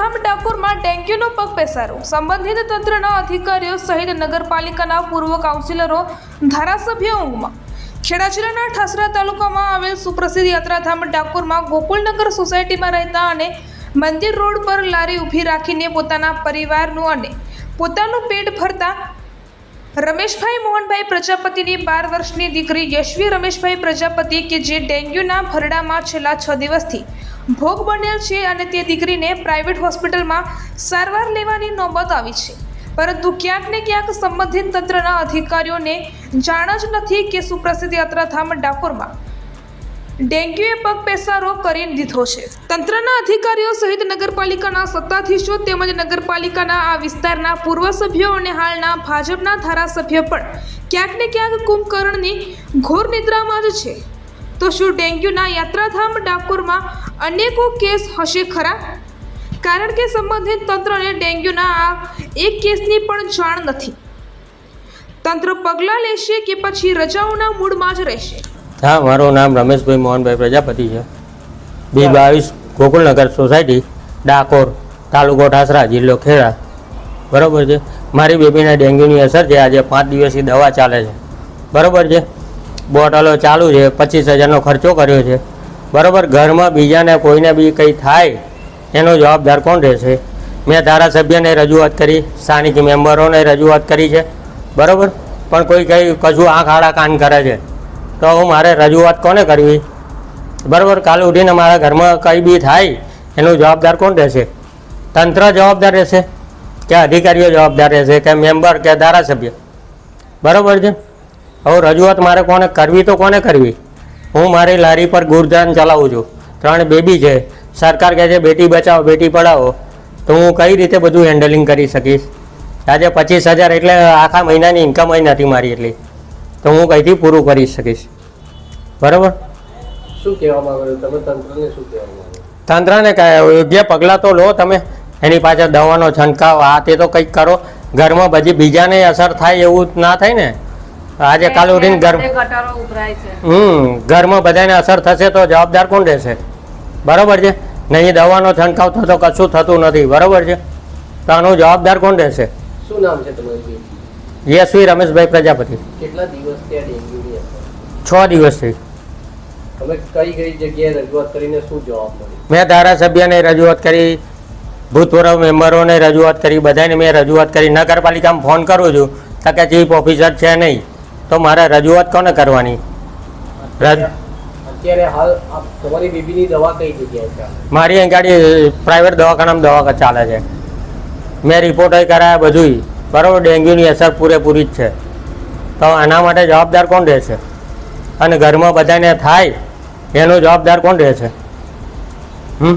ડેન્ગ્યુનો પગ પેસારો સંબંધિત તંત્રના અધિકારીઓ સહિત નગરપાલિકાના પૂર્વ કાઉન્સિલરો, ધારાસભ્યો ઊંઘમાં. ખેડા જિલ્લાના ઠાસરા તાલુકામાં આવેલ સુપ્રસિદ્ધ યાત્રાધામ ડાકોરમાં ગોકુલનગર સોસાયટીમાં રહેતા અને મંદિર રોડ પર લારી ઊભી રાખીને પોતાના પરિવારનું અને પોતાનું પેટ ભરતા રમેશભાઈ મોહનભાઈ પ્રજાપતિની બાર વર્ષની દીકરી યશવી રમેશભાઈ પ્રજાપતિ કે જે ડેન્ગ્યુના ભરડામાં છેલ્લા છ દિવસથી ભોગ બનેલ છે અને તે દીકરીને પ્રાઇવેટ હોસ્પિટલમાં સારવાર લેવાની નોબત આવી છે. પરંતુ ક્યાંક ને ક્યાંક સંબંધિત તંત્રના અધિકારીઓને જાણ જ નથી કે સુપ્રસિદ્ધ યાત્રાધામ ડાકોરમાં ડેન્ગ્યુએ પગ પેસારો કરી દીધો છે. તંત્રના અધિકારીઓ સહિત નગરપાલિકાના સત્તાધીશો તેમજ નગરપાલિકાના આ વિસ્તારના પૂર્વ સભ્યો અને હાલના ભાજપના ધારાસભ્ય પણ ક્યાંક ને ક્યાંક કુંભકર્ણની ઘોર નિદ્રામાં જ છે. તો શું ડેન્ગ્યુના યાત્રાધામ ડાકોરમાં અનેકો કેસ હશે ખરા? કારણ કે સંબંધિત તંત્રને ડેન્ગ્યુના આ એક કેસની પણ જાણ નથી. તંત્ર પગલાં લેશે કે પછી રજાઓના મૂડમાં જ રહેશે? હા મારું નામ રમેશભાઈ મોહનભાઈ પ્રજાપતિ છે. બી બાવીસ ગોકુલનગર સોસાયટી ડાકોર તાલુકો ઠાસરા જિલ્લો ખેડા. બરાબર છે? મારી બેબીને ડેન્ગ્યુની અસર છે. આજે પાંચ દિવસથી દવા ચાલે છે. બરાબર છે? બોટલો ચાલુ છે, પચીસ હજારનો ખર્ચો કર્યો છે. બરાબર, ઘરમાં બીજાને કોઈને બી કંઈ થાય, એનો જવાબદાર કોણ રહેશે? મેં ધારાસભ્યને રજૂઆત કરી, સ્થાનિક મેમ્બરોને રજૂઆત કરી છે, બરાબર? પણ કોઈ કંઈ કશું આંખ આડા કાન કરે છે. તો હું મારે રજૂઆત કોને કરવી? બરાબર, કાલે ઉઠીને મારા ઘરમાં કંઈ બી થાય, એનું જવાબદાર કોણ રહેશે? તંત્ર જવાબદાર રહેશે કે અધિકારીઓ જવાબદાર રહેશે કે મેમ્બર કે ધારાસભ્ય? બરાબર છે? હવે રજૂઆત મારે કોને કરવી તો કોને કરવી? હું મારી લારી પર ગુરધાન ચલાવું છું. ત્રણ બેબી છે. સરકાર કહે છે બેટી બચાવો બેટી પઢાવો. તો હું કઈ રીતે બધું હેન્ડલિંગ કરી શકીશ? આજે પચીસ હજાર એટલે આખા મહિનાની ઇન્કમ જ નથી મારી એટલી. તો હું કંઈથી પૂરું કરી શકીશ? બરાબર? શું કહેવા માંગો તમે તંત્રને શું કહેવા તંત્રને કહે યોગ્ય પગલાં તો લો તમે. એની પાછળ દવાનો છંટકાવ આ તે તો કંઈક કરો. ઘરમાં બધી બીજાને અસર થાય એવું ના થાય ને? આજે કાલુ રીંગ ઘર હમ ઘરમાં બધાને અસર થશે તો જવાબદાર કોણ રહેશે? બરાબર છે? નહીં દવાનો છંટકાવ થતો કશું થતું નથી બરાબર છે? તો આનો જવાબદાર કોણ રહેશે? શું નામ છે તમારું? યશવી રમેશભાઈ પ્રજાપતિ. કેટલા દિવસથી આ ડેન્ગ્યુની છ? દિવસથી. તમે કઈ કઈ જગ્યાએ રજૂઆત કરીને શું જવાબ મળ્યો? મેં ધારાસભ્યને રજૂઆત કરી ભૂતપૂર્વ મેમ્બરોને રજૂઆત કરી બધાને મેં રજૂઆત કરી. નગરપાલિકામાં ફોન કરું છું તો કે ચીફ ઓફિસર છે નહીં. તો મારે રજૂઆત કોને કરવાની? અત્યારે હાલ તમારી બેબીની દવા કઈ જગ્યાએ ચાલે મારી અહીં ગાડી પ્રાઇવેટ દવાખાનામાં દવા ચાલે છે. મેં રિપોર્ટ કરાયા બધુંય. બરાબર ડેન્ગ્યુની અસર પૂરેપૂરી જ છે. તો આના માટે જવાબદાર કોણ રહેશે અને ઘરમાં બધાને થાય એનો જવાબદાર કોણ રહેશે હમ?